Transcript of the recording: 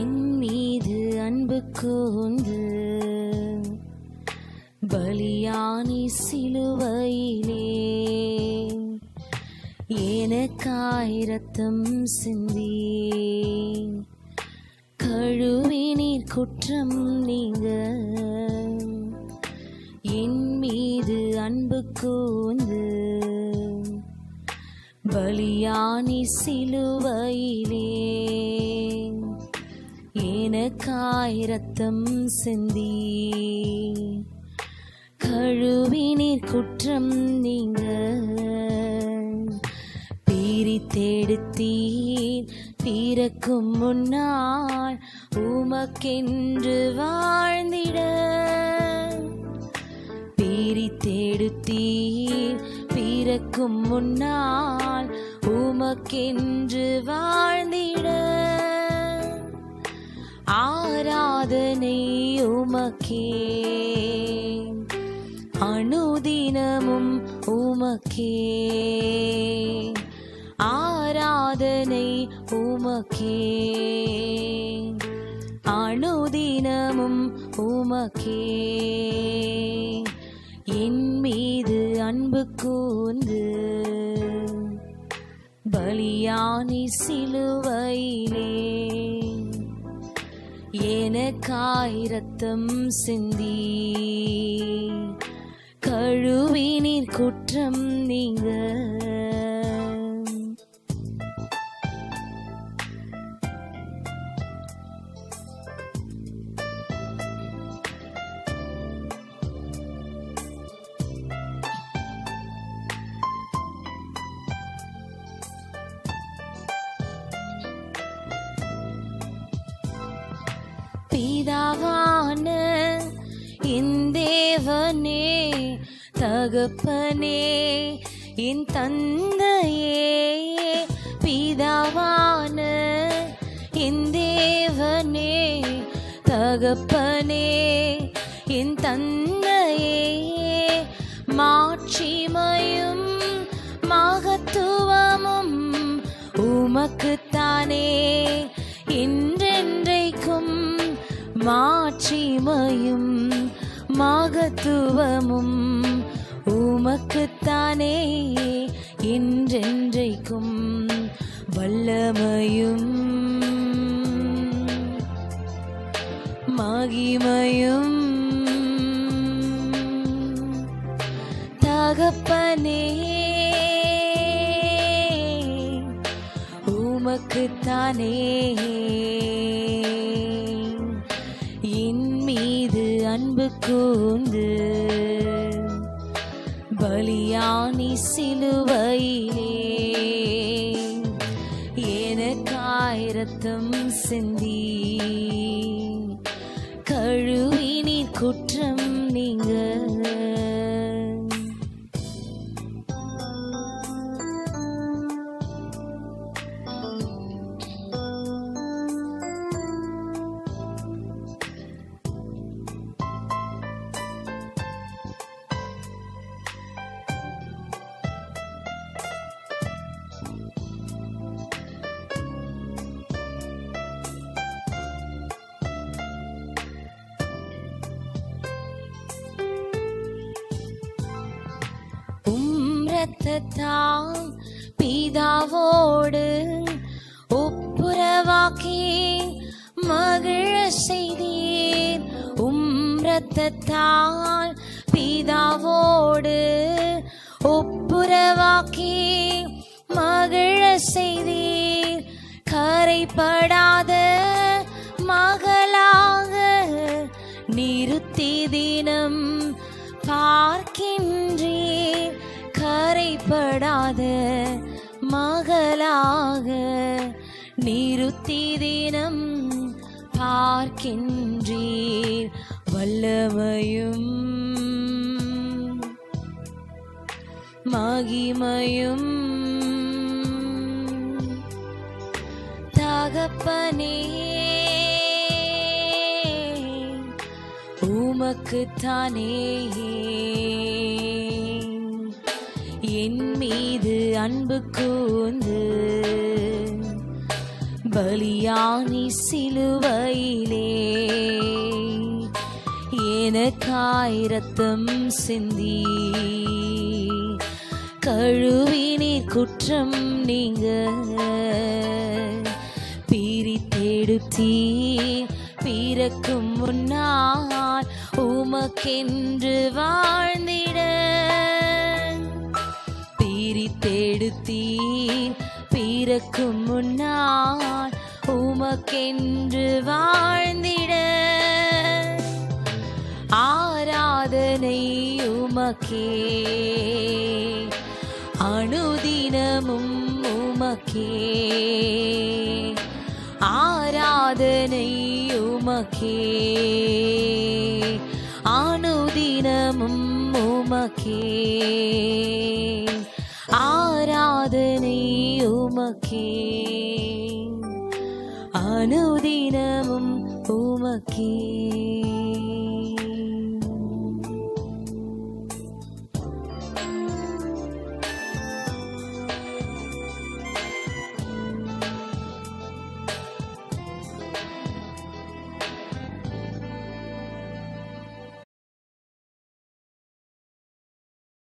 என் மீது அன்பு கூந்து பலியானி சிலுவையிலே. எனக்காயிரத்தம் சிந்தி கழுவினீர் குற்றம் நீங்க. என் மீது அன்பு கூந்து பலியானி சிலுவையிலே. எனக்காயிரத்தம் சிந்தி. கழுவினீர் குற்றம் நீங்க. பிரித்தெடுத்தீர் பிறக்கும் முன்னால் உமக்கென்று வாழ்ந்திட. பிரித்தெடுத்தீர் பிறக்கும் முன்னால் உமக்கென்று வாழ்ந்திட. ஆராதனை உமக்கே அனுதினமும் உமக்கே ஆராதனை உமக்கே அனுதினமும் உமக்கே என் மீது அன்பு கூர்ந்து பலியானி சிலுவையிலே எனக்காயிரத்தம் சிந்தி. கழுவினீர் குற்றம் நீங்கள் பிதாவான என் தேவனே தகப்பனே என் தந்தையே பிதாவான என் தேவனே தகப்பனே என் தந்தையே. மாட்சிமையும் மகத்துவமும் உமக்குத்தானே. மாட்சிமையும் மகத்துவமும் உமக்குத்தானே என்றென்றைக்கும் வல்லமையும். மகிமையும் தகப்பனே உமக்குத்தானே. அன்பு கூந்து பலியானி சிலுவையிலே எனக்காயிரத்தம் சிந்தி கழுவினி குற்றம் இரத்தத்தால் பீதாவோடு ஒப்புரவாக்கி மகிழ செய்தீர் உம் இரத்தத்தால் பீதாவோடு ஒப்புரவாக்கி மகிழ செய்தீர் கரைப்படாத மகளாக நிறுத்தி தினம் பார்க்கின்ற கரைப்படாத மகளாக. நிறுத்தி தினம் பார்க்கின்றீர் வல்லமையும். மகிமையும். தகப்பனே உமக்குத்தானே என் மீது அன்பு கூந்து பலியானி சிலுவையிலே எனக்காயிரத்தம் சிந்தி கழுவினீர் குற்றம் நீங்க பிரித்தெடுத்தீ பிறக்கும் முன்னால் உமக்கென்று வாழ்ந்த பிரித்தெடுத்தீர் பிறக்கும் முன்னால் உமக்கென்று வாழ்ந்திட. ஆராதனை உமக்கே. அனுதினமும் உமக்கே. ஆராதனை உமக்கே. அனுதினமும் உமக்கே. சாதனை உமக்கே. அனுதினமும் உமக்கே.